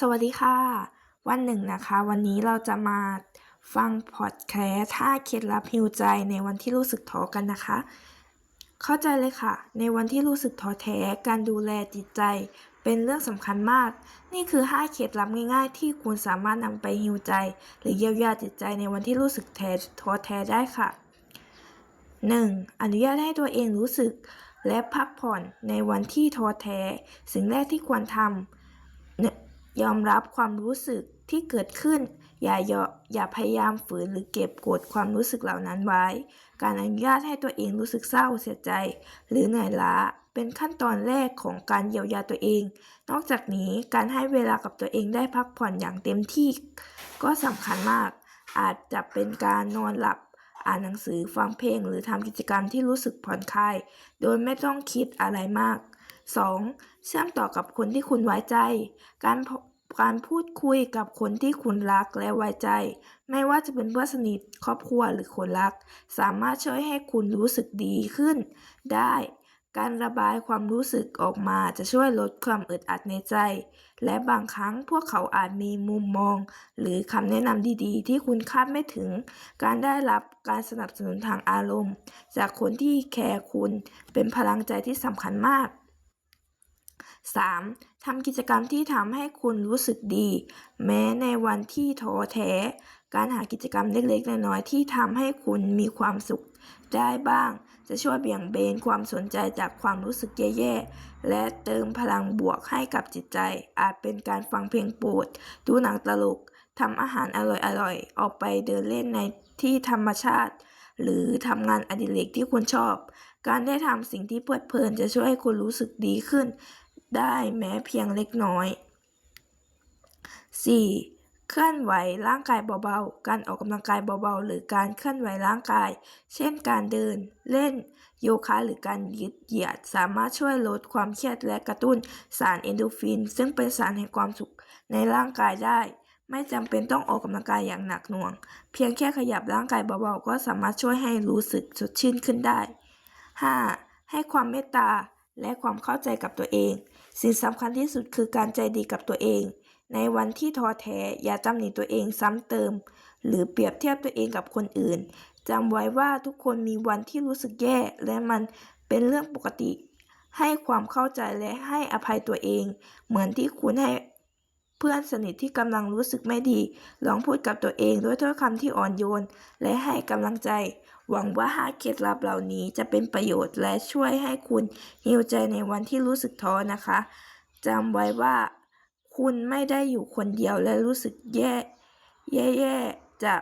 สวัสดีค่ะ วันหนึ่งนะคะ วันนี้เราจะมาฟังพอดแคสต์ท่าเคล็ดลับฮิวใจในวันที่รู้สึกท้อกันนะคะ เข้าใจเลยค่ะ ในวันที่รู้สึกท้อแท้การดูแลจิตใจ เป็นเรื่องสำคัญมาก นี่คือห้าเคล็ดลับง่ายๆ ที่คุณสามารถนำไปฮิวใจ หรือเยียวยาจิตใจในวันที่รู้สึกแท้ท้อแท้ได้ค่ะ 1. อนุญาตให้ตัวเองรู้สึก และพักผ่อนในวันที่ท้อแท้ สิ่งแรกที่ควรทำ ยอมรับความรู้สึกที่เกิดขึ้น อย่ายออย่าพยายามฝืนหรือเก็บกดความรู้สึกเหล่านั้นไว้ การอนุญาตให้ตัวเองรู้สึกเศร้าเสียใจ หรือเหนื่อยล้าเป็นขั้นตอนแรกของการเยียวยาตัวเอง นอกจากนี้การให้เวลากับตัวเองได้พักผ่อนอย่างเต็มที่ ก็สำคัญมาก อาจจะเป็นการนอนหลับ อ่านหนังสือฟังเพลง หรือทำกิจกรรมที่รู้สึกผ่อนคลาย โดยไม่ต้องคิดอะไรมาก 2. เชื่อมต่อกับคนที่คุณไว้ใจ การการพูดคุยกับคนที่คุณรักและไว้ใจ ไม่ว่าจะเป็นเพื่อนสนิทครอบครัวหรือคนรัก สามารถช่วยให้คุณรู้สึกดีขึ้น ได้ การระบายความรู้สึกออกมาจะช่วยลดความอึดอัดในใจ และบางครั้งพวกเขาอาจมีมุมมอง หรือคำแนะนำดีๆ ที่คุณคาดไม่ถึง การได้รับการสนับสนุนทางอารมณ์ จากคนที่แคร์คุณเป็นพลังใจที่สำคัญมาก 3. ทำกิจกรรมที่ทำให้คุณรู้สึกดี แม้ในวันที่ท้อแท้ การหากิจกรรมเล็กๆน้อยๆที่ทำให้คุณมีความสุขได้บ้าง จะช่วยเบี่ยงเบนความสนใจจากความรู้สึกแย่ๆ และเติมพลังบวกให้กับจิตใจ อาจเป็นการฟังเพลงโปรด ดูหนังตลกทำอาหารอร่อยๆ ออกไปเดินเล่นในที่ธรรมชาติ หรือทำงานอดิเรกที่คุณชอบ การได้ทำสิ่งที่เพลิดเพลินจะช่วยให้คุณรู้สึกดีขึ้น ได้แม้เพียงเล็กน้อย 4. เคลื่อนไหวร่างกายเบาๆ การออกกำลังกายเบาๆ หรือการเคลื่อนไหวร่างกาย เช่นการเดิน เล่น โยคะหรือการยืดเหยียด สามารถช่วยลดความเครียดและกระตุ้นสารเอนโดฟิน ซึ่งเป็นสารแห่งความสุขในร่างกายได้ ไม่จำเป็นต้องออกกำลังกายอย่างหนักหน่วง เพียงแค่ขยับร่างกายเบาๆ ก็สามารถช่วยให้รู้สึกสดชื่นขึ้นได้ 5. ให้ความเมตตา และความเข้าใจกับตัวเอง สิ่งสำคัญที่สุดคือการใจดีกับตัวเอง ในวันที่ท้อแท้อย่าจำหนิตัวเองซ้ำเติม หรือเปรียบเทียบตัวเองกับคนอื่นจำไว้ว่าทุกคนมีวันที่รู้สึกแย่และมันเป็นเรื่องปกติ ให้ความเข้าใจและให้อภัยตัวเอง เหมือนที่คุณให้ เพื่อนสนิทที่กำลังรู้สึกไม่ดี ลองพูดกับตัวเองด้วยถ้อยคำที่อ่อนโยน และให้กำลังใจ หวังว่าหาเคล็ดลับเหล่านี้จะเป็นประโยชน์และช่วยให้คุณฮิวใจในวันที่รู้สึกท้อนะคะจำไว้ว่าคุณไม่ได้อยู่คนเดียวและรู้สึกแย่ แย่ๆจะ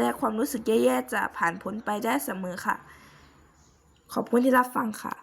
และความรู้สึกแย่ๆจะผ่านพ้นไปได้เสมอค่ะ ขอบคุณที่รับฟังค่ะ